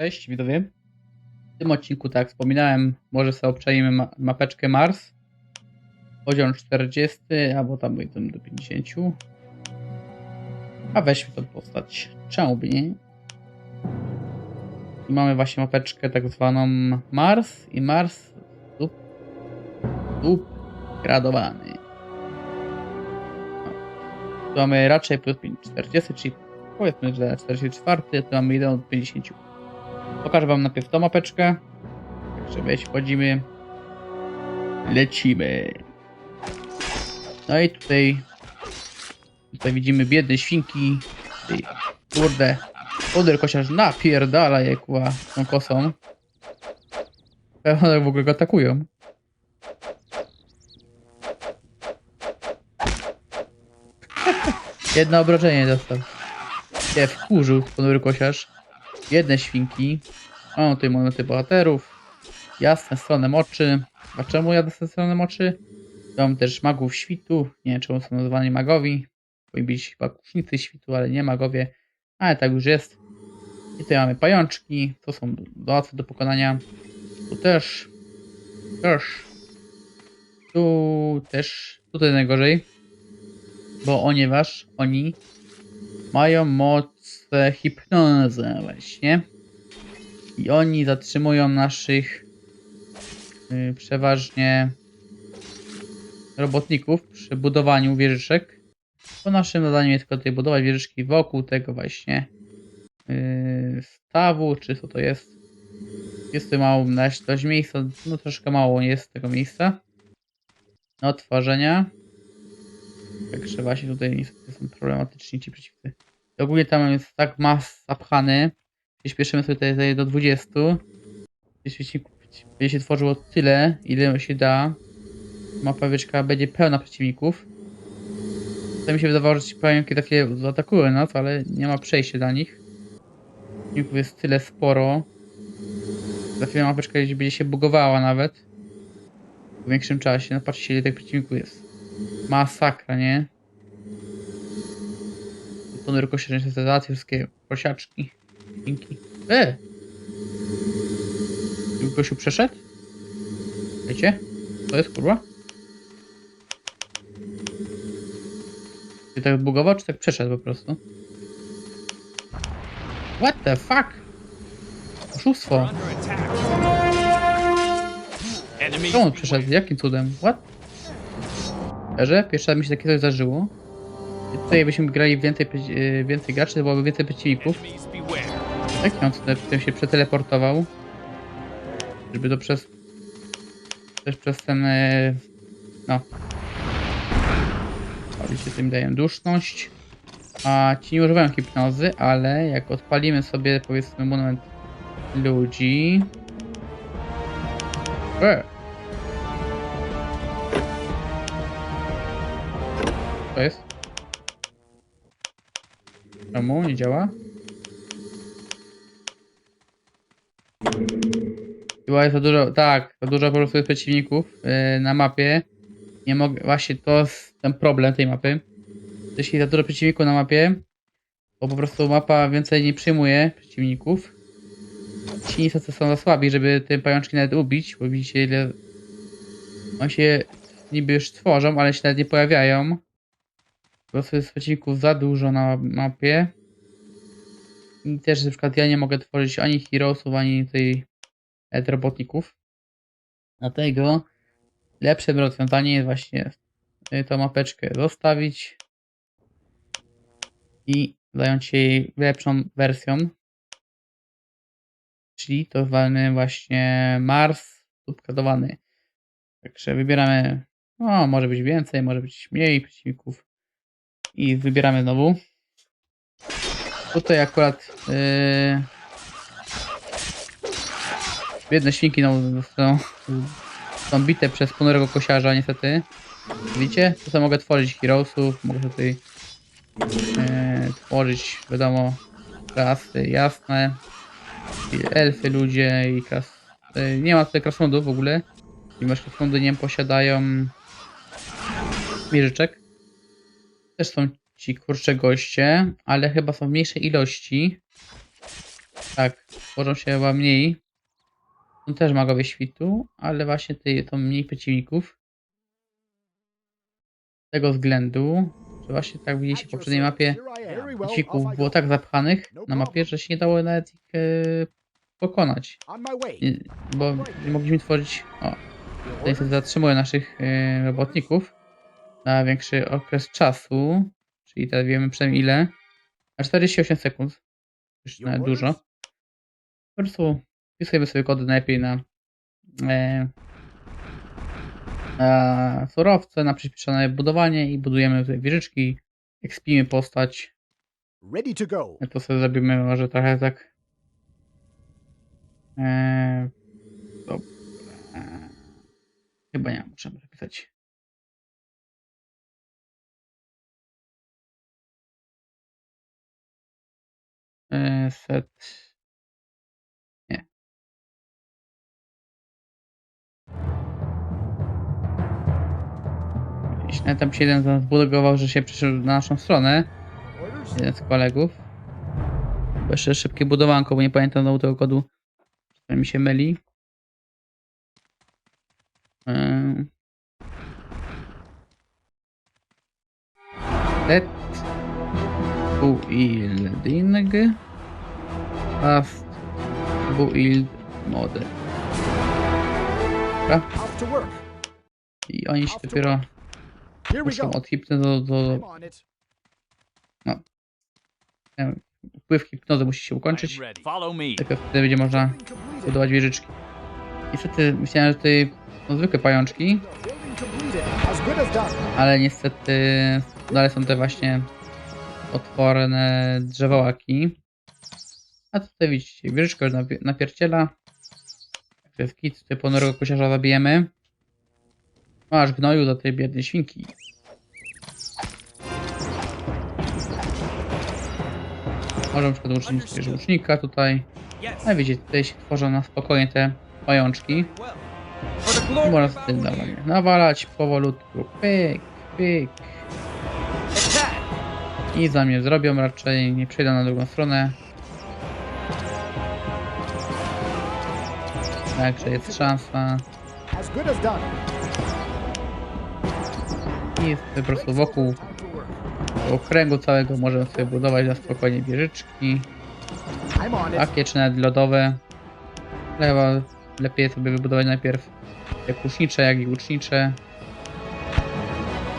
Cześć, widzowie. W tym odcinku, tak jak wspominałem, może sobie obczajmy ma mapeczkę Mars. Poziom 40, albo tam będą do 50. A weźmy tą postać. Czemu by nie? I mamy właśnie mapeczkę tak zwaną Mars i Mars sub, subgradowany. No. Tu mamy raczej plus 40, czyli powiedzmy, że 44, tu mamy 1 od 50. Pokażę wam najpierw tą mapeczkę. Także weź, wchodzimy. Lecimy. No i tutaj tutaj widzimy biedne świnki. Kurde. Poder kosiarz napierdala je kuła tą kosą. One w ogóle go atakują. Jedno obrażenie dostał. Nie, wkurzył ponury kosiarz. Jedne świnki. O, tutaj tych bohaterów. Jasne strony moczy. A czemu jasne strony moczy? Tu Mam też magów świtu. Nie wiem, czemu są nazywani magowi. Powinni być chyba kusznicy świtu, ale nie magowie. Ale tak już jest. I tutaj mamy pajączki. To są łatwe do pokonania. Tu też. Też. Tu też. Tutaj najgorzej. Bo ponieważ oni mają moc hipnozy właśnie. I oni zatrzymują naszych yy, przeważnie robotników przy budowaniu wieżyczek. Bo naszym zadaniem jest tylko tutaj budować wieżyczki wokół tego właśnie yy, stawu, czy co to jest. Jest tutaj mało dość miejsca, no troszkę mało jest tego miejsca. Do tworzenia. Także właśnie tutaj niestety są problematyczni ci przeciwcy. Ogólnie tam jest tak mas zapchany. Przyspieszymy sobie tutaj do 20. Jeśli będzie się tworzyło tyle, ile się da. Mapa wieczka będzie pełna przeciwników. To mi się wydawało, że ci pająki chwilę zaatakują nas, ale nie ma przejścia dla nich. Przeciwników jest tyle sporo. Za chwilę mapeczka będzie się bugowała nawet. W większym czasie. No patrzcie ile tych przeciwników jest. Masakra, nie? Tony rykoszery, te wszystkie prosiaczki. Dzięki. E! Czy przeszedł? Wiecie? To jest kurwa? Czy tak bugował, czy tak przeszedł po prostu? What the fuck? Oszustwo. Czemu on przeszedł? Jakim cudem? What? Szczerze? Pierwszy raz mi się takie coś zdarzyło. Tutaj byśmy grali więcej, yy, więcej graczy, to byłoby więcej przeciwników. Jak on tutaj potem się przeteleportował? Żeby to przez... Też przez ten... e, No. Oczywiście tym dają duszność. A ci nie używają hipnozy, ale jak odpalimy sobie powiedzmy monument ludzi... E! Czemu nie działa? Chyba jest za dużo, tak, za dużo po prostu jest przeciwników yy, na mapie. Nie mogę, właśnie to jest ten problem tej mapy. Jeśli za dużo przeciwników na mapie, bo po prostu mapa więcej nie przyjmuje przeciwników. Ci niestety są za słabi, żeby te pajączki nawet ubić, bo widzicie ile... Oni się niby już tworzą, ale się nawet nie pojawiają. Po prostu jest przeciwników za dużo na mapie. I też na przykład ja nie mogę tworzyć ani heroesów, ani tej e, robotników. Dlatego lepszym rozwiązaniem jest właśnie y, tą mapeczkę zostawić i zająć się jej lepszą wersją. Czyli to zwany właśnie Mars subkradowany. Także wybieramy, no może być więcej, może być mniej przeciwników. I wybieramy znowu. Tutaj akurat yy, biedne świnki no, są, są bite przez ponurego kosiarza niestety. Widzicie? Tutaj mogę tworzyć heroesów, mogę tutaj yy, tworzyć, wiadomo, klasy jasne. Elfy, ludzie i klas... Yy, nie ma tutaj krasnodów w ogóle. Ponieważ krasnody nie posiadają wieżyczek. Też są ci kurcze goście, ale chyba są w mniejszej ilości. tak, tworzą się chyba mniej. Są też magowie świtu, ale właśnie tutaj są mniej przeciwników. Z tego względu, że właśnie tak widzieliście w poprzedniej mapie, przeciwników było tak zapchanych na mapie, że się nie dało nawet ich e, pokonać. Bo nie mogliśmy tworzyć. O, to niestety zatrzymuje naszych e, robotników na większy okres czasu. Czyli teraz wiemy przynajmniej ile. Na 48 sekund. Już nawet dużo. Po prostu wpisujemy sobie kody najlepiej na, e, na surowce, na przyspieszone budowanie i budujemy tutaj wieżyczki. Ekspimy postać. Ready to go. To sobie zrobimy może trochę tak. Eee, dobra. Eee, chyba nie, muszę zapisać. Set. Nie. Jeśli tam się jeden z nas zbudował, że się przeszedł na naszą stronę, jeden z kolegów. Jeszcze szybkie budowanko, bo nie pamiętam znowu tego kodu. To mi się myli. Ehm. Building fast build mode. Dobra. I oni się dopiero muszą od hipnozy do, do, it. wpływ hipnozy musi się ukończyć. Tylko wtedy będzie można budować wieżyczki. Niestety myślałem, że tutaj są zwykłe pajączki, ale niestety dalej są te właśnie otworne drzewołaki. A tutaj widzicie, wieżyczka już napi- napierdziela. To jest kit, tutaj ponorego kosiarza zabijemy. Masz gnoju do tej biednej świnki. Możemy przykład uczynić jakiegoś łucznika tutaj. A widzicie, tutaj się tworzą na spokojnie te pajączki. I można z tym nawalać powolutku. Pyk, pyk. I za mnie zrobią raczej, nie przejdą na drugą stronę. Także jest szansa. I po prostu wokół okręgu całego możemy sobie budować na spokojnie wieżyczki. Takie czy nawet lodowe. Chyba lepiej sobie wybudować najpierw te kusznicze, jak i łucznicze.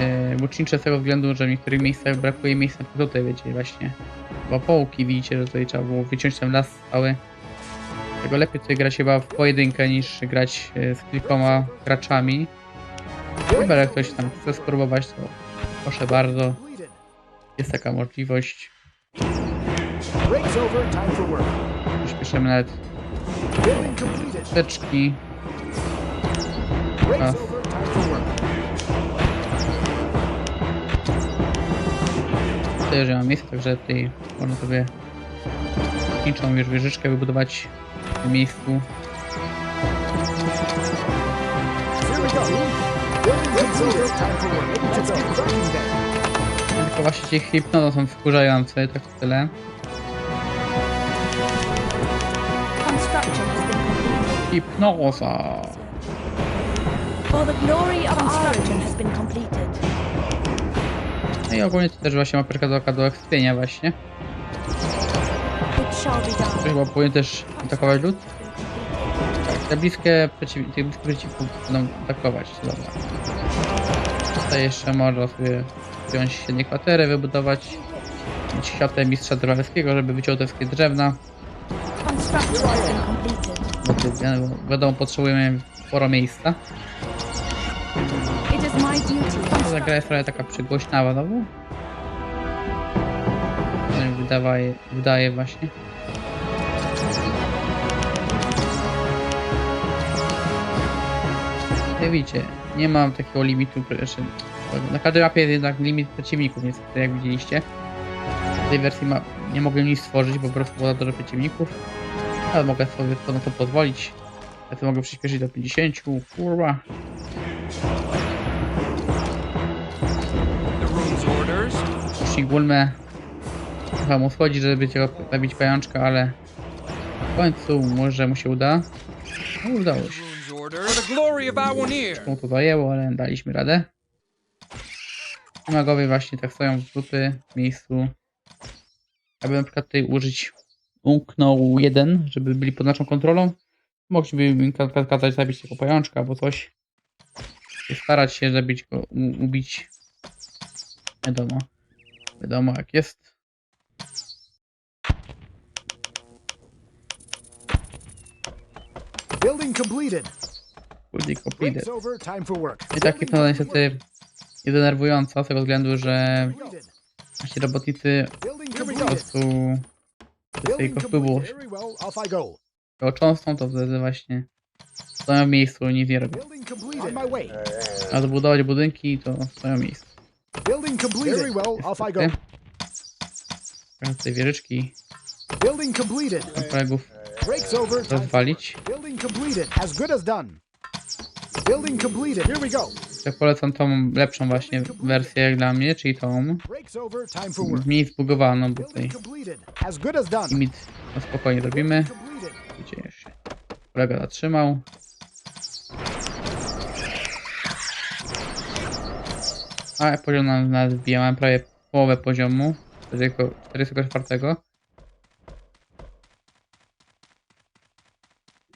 Yy, łucznicze z tego względu, że w niektórych miejscach brakuje miejsca na tutaj, wiecie, właśnie. Łapołki, widzicie, że tutaj trzeba było wyciąć ten las cały. Dlatego lepiej tutaj grać chyba w pojedynkę niż grać yy, z kilkoma graczami. Chyba jak ktoś tam chce spróbować, to proszę bardzo, jest taka możliwość. Przyspieszymy nawet teczki. Breaks Tutaj już nie ma miejsca, także tutaj można sobie techniczną już wieżyczkę wybudować w tym miejscu. Tylko właśnie ci hipnozą są wkurzające, tak tyle. Hipnoza! For the glory of construction has been completed. No i ogólnie to też właśnie ma perkadoka do ekspienia właśnie. Chyba powinien też atakować lud. Te bliskie przeciw... tych przeciwników będą atakować, dobra. Tutaj jeszcze można sobie wziąć średnie kwatery, wybudować. Światę mistrza drewalskiego, żeby wyciął te wszystkie drewna. Bo tu, wi- wiadomo, potrzebujemy sporo miejsca. It is my duty. Ta gra jest trochę taka przygłośnawa, no bo... Wydaje, wydaje właśnie. Jak widzicie, nie mam takiego limitu, znaczy, na każdej mapie jest jednak limit przeciwników, niestety, jak widzieliście. W tej wersji ma, nie mogłem nic stworzyć, po prostu było dużo przeciwników. Ale mogę sobie to na to pozwolić. Ja to mogę przyspieszyć do 50, kurwa. Śigulmę. Trochę mu schodzi, żeby cię zabić pajączka, ale W końcu może mu się uda. No, udało się. Mu to zajęło, ale daliśmy radę. I Magowie właśnie tak stoją w dupy w miejscu. Aby na przykład tutaj użyć umknął jeden, żeby byli pod naszą kontrolą. Mogliby kazać zabić tego pajączka albo coś. I starać się zabić go, ubić. Wiadomo. Wiadomo jak jest. Building completed. Building completed. I takie to niestety jest denerwujące z tego względu, że nasi robotnicy po prostu Building wpływu cząstką, to wtedy właśnie stoją w miejscu i nic nie robią. A zbudować budynki, to stoją w miejscu. Building completed. Very well. Off I go. Trzeba Tutaj wieżyczki Building completed. kolegów Breaks over. Rozwalić. Building completed. As good as done. Building completed. Here we go. Tak polecam tą lepszą właśnie wersję jak dla mnie, czyli tą Breaks over. Time for work. mniej zbugowaną, bo tutaj Building completed. As good as done. limit na spokojnie robimy. Completed. Gdzie się kolega zatrzymał. A poziom wbija, mam prawie połowę poziomu. 44.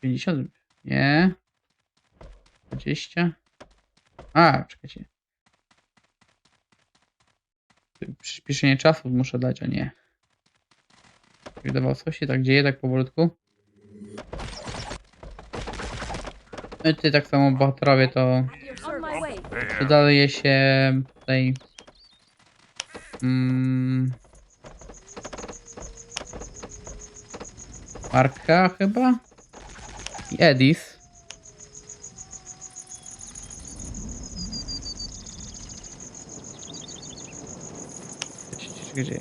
50. Nie. 20. A, czekajcie. Przyspieszenie czasu muszę dać, a nie. Wydawało coś się tak dzieje, tak powolutku. No i tutaj tak samo bohaterowie to. Dodaje się tutaj mm, Marka chyba? I Edis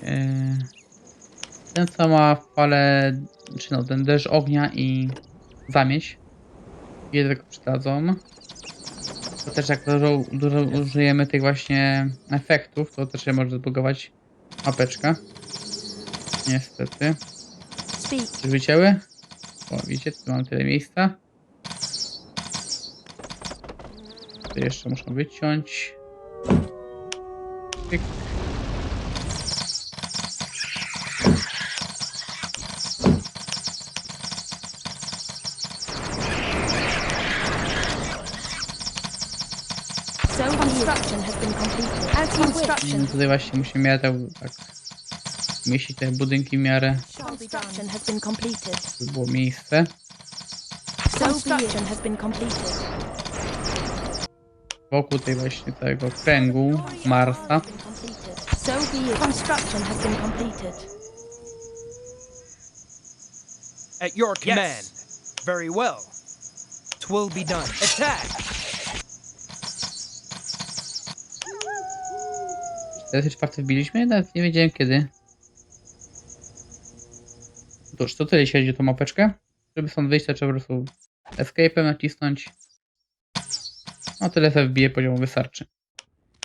e, ten co ma falę czy no ten deszcz ognia i zamieć. Ile tego przydadzą to też jak dużo, dużo użyjemy tych właśnie efektów, to też się może zbugować mapeczka. Niestety. Już wycięły? O, widzicie, tu mam tyle miejsca. To jeszcze muszę wyciąć. Pyk. So construction has been completed. As you construction. No Tutaj właśnie musimy miarę tak, tak mieścić te budynki w miarę, Construction has been completed. by było miejsce. Construction has been completed. Wokół tej właśnie tego kręgu Marsa. So be it. Construction has been completed. At your command. Very well. Twill be done. Attack! 44 wbiliśmy? Nawet nie wiedziałem kiedy. Cóż, to tyle jeśli chodzi o tą mapeczkę. Żeby stąd wyjść, to trzeba po prostu escape'em nacisnąć. No tyle sobie wbije poziomu wystarczy.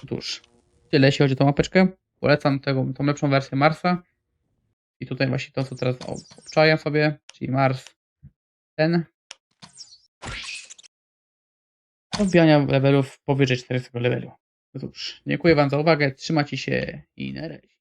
Cóż, tyle jeśli chodzi o tą mapeczkę. Polecam tego, tą lepszą wersję Marsa. I tutaj właśnie to, co teraz ob- obczaję sobie, czyli Mars ten. Do wbijania levelów powyżej 40 levelu. No cóż, dziękuję Wam za uwagę, trzymajcie się i na razie.